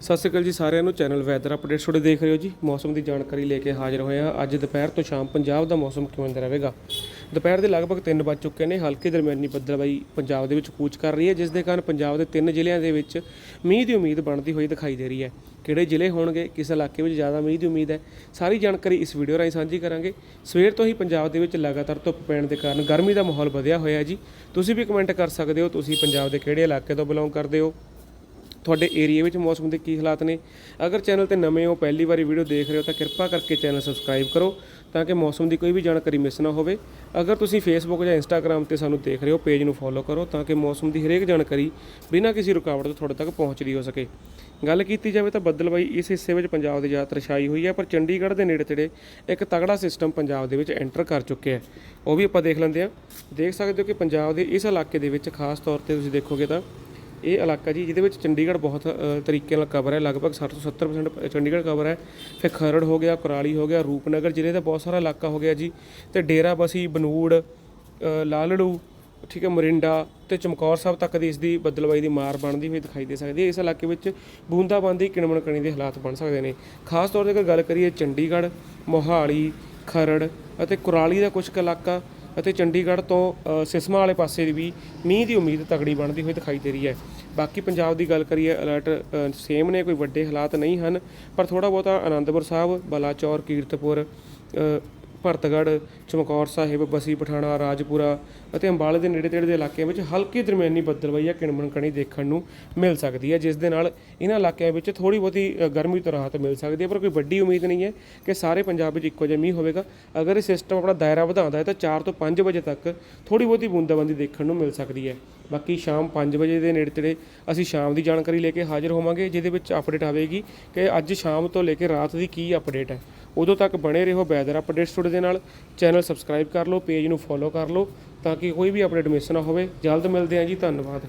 ਸਤਿ ਸ਼੍ਰੀ ਅਕਾਲ ਜੀ ਸਾਰਿਆਂ ਨੂੰ। ਚੈਨਲ ਵੈਦਰ ਅਪਡੇਟ ਤੁਹਾਡੇ ਦੇਖ ਰਹੇ ਹੋ ਜੀ। ਮੌਸਮ ਦੀ ਜਾਣਕਾਰੀ ਲੈ ਕੇ ਹਾਜ਼ਰ ਹੋਏ ਹਾਂ। ਅੱਜ ਦੁਪਹਿਰ ਤੋਂ ਸ਼ਾਮ ਪੰਜਾਬ ਦਾ ਮੌਸਮ ਕਿਵੇਂ ਦਾ ਰਹੇਗਾ? ਦੁਪਹਿਰ ਦੇ ਲਗਭਗ 3 ਵੱਜ ਚੁੱਕੇ ਨੇ। ਹਲਕੇ ਦਰਮਿਆਨੀ ਬੱਦਲਬਾਈ ਪੰਜਾਬ ਦੇ ਵਿੱਚ ਕੂਚ ਕਰ ਰਹੀ ਹੈ, ਜਿਸ ਦੇ ਕਾਰਨ ਪੰਜਾਬ ਦੇ ਤਿੰਨ ਜ਼ਿਲ੍ਹਿਆਂ ਦੇ ਵਿੱਚ ਮੀਂਹ ਦੀ ਉਮੀਦ ਬਣਦੀ ਹੋਈ ਦਿਖਾਈ ਦੇ ਰਹੀ ਹੈ। ਕਿਹੜੇ ਜ਼ਿਲ੍ਹੇ ਹੋਣਗੇ, ਕਿਸ ਇਲਾਕੇ ਵਿੱਚ ਜ਼ਿਆਦਾ ਮੀਂਹ ਦੀ ਉਮੀਦ ਹੈ, ਸਾਰੀ ਜਾਣਕਾਰੀ ਇਸ ਵੀਡੀਓ ਰਾਹੀਂ ਸਾਂਝੀ ਕਰਾਂਗੇ। ਸਵੇਰ ਤੋਂ ਹੀ ਪੰਜਾਬ ਦੇ ਵਿੱਚ ਲਗਾਤਾਰ ਧੁੱਪ ਪੈਣ ਦੇ ਕਾਰਨ ਗਰਮੀ ਦਾ ਮਾਹੌਲ ਵਧਿਆ ਹੋਇਆ ਹੈ ਜੀ। ਤੁਸੀਂ ਵੀ ਕਮੈਂਟ ਕਰ ਸਕਦੇ ਹੋ। ਤੁਸੀਂ ਪੰਜਾਬ ਦੇ ਕਿਹੜੇ ਇਲਾਕੇ ਤੋਂ ਬਿਲੋਂਗ ਕਰਦੇ ਹੋ? ਤੁਹਾਡੇ ਏਰੀਆ ਵਿੱਚ ਮੌਸਮ ਦੇ ਕੀ ਹਾਲਾਤ ਨੇ? ਅਗਰ ਚੈਨਲ ਤੇ ਨਵੇਂ ਹੋ, ਪਹਿਲੀ ਵਾਰੀ ਵੀਡੀਓ ਦੇਖ ਰਹੇ ਹੋ ਤਾਂ ਕਿਰਪਾ ਕਰਕੇ ਚੈਨਲ ਸਬਸਕ੍ਰਾਈਬ ਕਰੋ ਤਾਂ ਕਿ ਮੌਸਮ ਦੀ ਕੋਈ ਵੀ ਜਾਣਕਾਰੀ ਮਿਸ ਨਾ ਹੋਵੇ। ਅਗਰ ਤੁਸੀਂ ਫੇਸਬੁੱਕ ਜਾਂ ਇੰਸਟਾਗ੍ਰam ਤੇ ਸਾਨੂੰ ਦੇਖ ਰਹੇ ਹੋ, ਪੇਜ ਨੂੰ ਫੋਲੋ ਕਰੋ ਤਾਂ ਕਿ ਮੌਸਮ ਦੀ ਹਰੇਕ ਜਾਣਕਾਰੀ ਬਿਨਾਂ ਕਿਸੇ ਰੁਕਾਵਟ ਤੋਂ ਤੁਹਾਡੇ ਤੱਕ ਪਹੁੰਚ ਰਹੀ ਹੋ ਸਕੇ। ਗੱਲ ਕੀਤੀ ਜਾਵੇ ਤਾਂ ਬੱਦਲਬਾਈ ਇਸ ਹਿੱਸੇ ਵਿੱਚ ਪੰਜਾਬ ਦੇ ਜ਼ਿਆਦਾਤਰ ਛਾਈ ਹੋਈ ਹੈ, ਪਰ ਚੰਡੀਗੜ੍ਹ ਦੇ ਨੇੜੇ ਤੇੜੇ ਇੱਕ ਤਗੜਾ ਸਿਸਟਮ ਪੰਜਾਬ ਦੇ ਵਿੱਚ ਐਂਟਰ ਕਰ ਚੁੱਕਿਆ ਹੈ। ਉਹ ਵੀ ਆਪਾਂ ਦੇਖ ਲੈਂਦੇ ਹਾਂ। ਦੇਖ ਸਕਦੇ ਹੋ ਕਿ ਪੰਜਾਬ ਦੇ ਇਸ ਇਲਾਕੇ ਦੇ ਵਿੱਚ ਖਾਸ ਤੌਰ ਤੇ ਤੁਸੀਂ ਦੇਖੋਗੇ ਤਾਂ ਇਹ ਇਲਾਕਾ ਜੀ, ਜਿਹਦੇ ਵਿੱਚ ਚੰਡੀਗੜ੍ਹ ਬਹੁਤ ਤਰੀਕੇ ਨਾਲ ਕਵਰ ਹੈ। ਲਗਭਗ 60 ਤੋਂ 70% ਚੰਡੀਗੜ੍ਹ ਕਵਰ ਹੈ। ਫਿਰ ਖਰੜ ਹੋ ਗਿਆ, ਕੁਰਾਲੀ ਹੋ ਗਿਆ, ਰੂਪਨਗਰ ਜ਼ਿਲ੍ਹੇ ਦਾ ਬਹੁਤ ਸਾਰਾ ਇਲਾਕਾ ਹੋ ਗਿਆ ਜੀ। ਤੇ ਡੇਰਾ ਬਸੀ, ਬਨੂੜ ਲਾਲੜੂ, ਠੀਕ ਹੈ, ਮੋਰਿੰਡਾ ਤੇ ਚਮਕੌਰ ਸਾਹਿਬ ਤੱਕ ਦੀ ਇਸ ਦੀ ਬੱਦਲਬਾਈ ਦੀ ਮਾਰ ਬਣਦੀ ਹੋਈ ਦਿਖਾਈ ਦੇ ਸਕਦੀ ਹੈ। ਇਸ ਇਲਾਕੇ ਵਿੱਚ ਬੂੰਦਾਬਾਂਦੀ ਕਿਣਮਣ ਕਣੀ ਦੇ ਹਾਲਾਤ ਬਣ ਸਕਦੇ ਨੇ। ਖਾਸ ਤੌਰ ਤੇ ਅਗਰ ਗੱਲ ਕਰੀਏ ਚੰਡੀਗੜ੍ਹ, ਮੋਹਾਲੀ, ਖਰੜ ਅਤੇ ਕੁਰਾਲੀ ਦਾ ਕੁਝ ਕੁ ਇਲਾਕਾ ਅਤੇ ਚੰਡੀਗੜ੍ਹ ਤੋਂ ਸਿਸਮਾ ਵਾਲੇ ਪਾਸੇ ਦੀ ਵੀ ਮੀਂਹ ਦੀ ਉਮੀਦ ਤਕੜੀ ਬਣਦੀ ਹੋਈ ਦਿਖਾਈ ਦੇ ਰਹੀ ਹੈ। ਬਾਕੀ ਪੰਜਾਬ ਦੀ ਗੱਲ ਕਰੀਏ, ਅਲਰਟ ਸੇਮ ਨੇ, ਕੋਈ ਵੱਡੇ ਹਾਲਾਤ ਨਹੀਂ ਹਨ, ਪਰ ਥੋੜਾ ਬਹੁਤਾ ਆਨੰਦਪੁਰ ਸਾਹਿਬ, ਬਲਾਚੌਰ, ਕੀਰਤਪੁਰ ਭਰਤਗੜ੍ਹ, ਚਮਕੌਰ ਸਾਹਿਬ, ਬਸੀ ਪਠਾਣਾ, ਰਾਜਪੁਰਾ ਅਤੇ ਅੰਬਾਲੇ ਦੇ ਨੇੜੇ ਤੇੜੇ ਦੇ ਇਲਾਕਿਆਂ ਵਿੱਚ ਹਲਕੀ ਦਰਮਿਆਨੀ ਬੱਦਲਬਾਈ ਜਾਂ ਕਿਣਮਣ ਕਣੀ ਦੇਖਣ ਨੂੰ ਮਿਲ ਸਕਦੀ ਹੈ, ਜਿਸ ਦੇ ਨਾਲ ਇਹਨਾਂ ਇਲਾਕਿਆਂ ਵਿੱਚ ਥੋੜੀ ਬਹੁਤੀ ਗਰਮੀ ਤੋਂ ਰਾਹਤ ਮਿਲ ਸਕਦੀ ਹੈ, ਪਰ ਕੋਈ ਵੱਡੀ ਉਮੀਦ ਨਹੀਂ ਹੈ ਕਿ ਸਾਰੇ ਪੰਜਾਬ ਵਿੱਚ ਇੱਕੋ ਜਿਹਾ ਮੀਂਹ ਹੋਵੇਗਾ। ਅਗਰ ਇਹ ਸਿਸਟਮ ਆਪਣਾ ਦਾਇਰਾ ਵਧਾਉਂਦਾ ਹੈ ਤਾਂ 4 ਤੋਂ 5 ਵਜੇ ਤੱਕ ਥੋੜੀ ਬਹੁਤੀ ਬੂੰਦਾਬਾਂਦੀ ਦੇਖਣ ਨੂੰ ਮਿਲ ਸਕਦੀ ਹੈ। ਬਾਕੀ ਸ਼ਾਮ 5 ਵਜੇ ਦੇ ਨੇੜੇ ਤੇੜੇ ਅਸੀਂ ਸ਼ਾਮ ਦੀ ਜਾਣਕਾਰੀ ਲੈ ਕੇ ਹਾਜ਼ਰ ਹੋਵਾਂਗੇ, ਜਿਹਦੇ ਵਿੱਚ ਅਪਡੇਟ ਆਵੇਗੀ ਕਿ ਅੱਜ ਸ਼ਾਮ ਤੋਂ ਲੈ ਕੇ ਰਾਤ ਦੀ ਕੀ ਅਪਡੇਟ ਹੈ। ਉਦੋਂ ਤੱਕ ਬਣੇ ਰਹੋ ਵੈਦਰ ਅਪਡੇਟਸ ਤੁਹਾਡੇ ਦੇ ਨਾਲ। ਚੈਨਲ ਸਬਸਕ੍ਰਾਈਬ ਕਰ ਲਓ, ਪੇਜ ਨੂੰ ਫੋਲੋ ਕਰ ਲਓ, ਤਾਂ ਕਿ ਕੋਈ ਵੀ ਅਪਡੇਟ ਮਿਸ ਨਾ ਹੋਵੇ। ਜਲਦ ਮਿਲਦੇ ਹਾਂ ਜੀ, ਧੰਨਵਾਦ।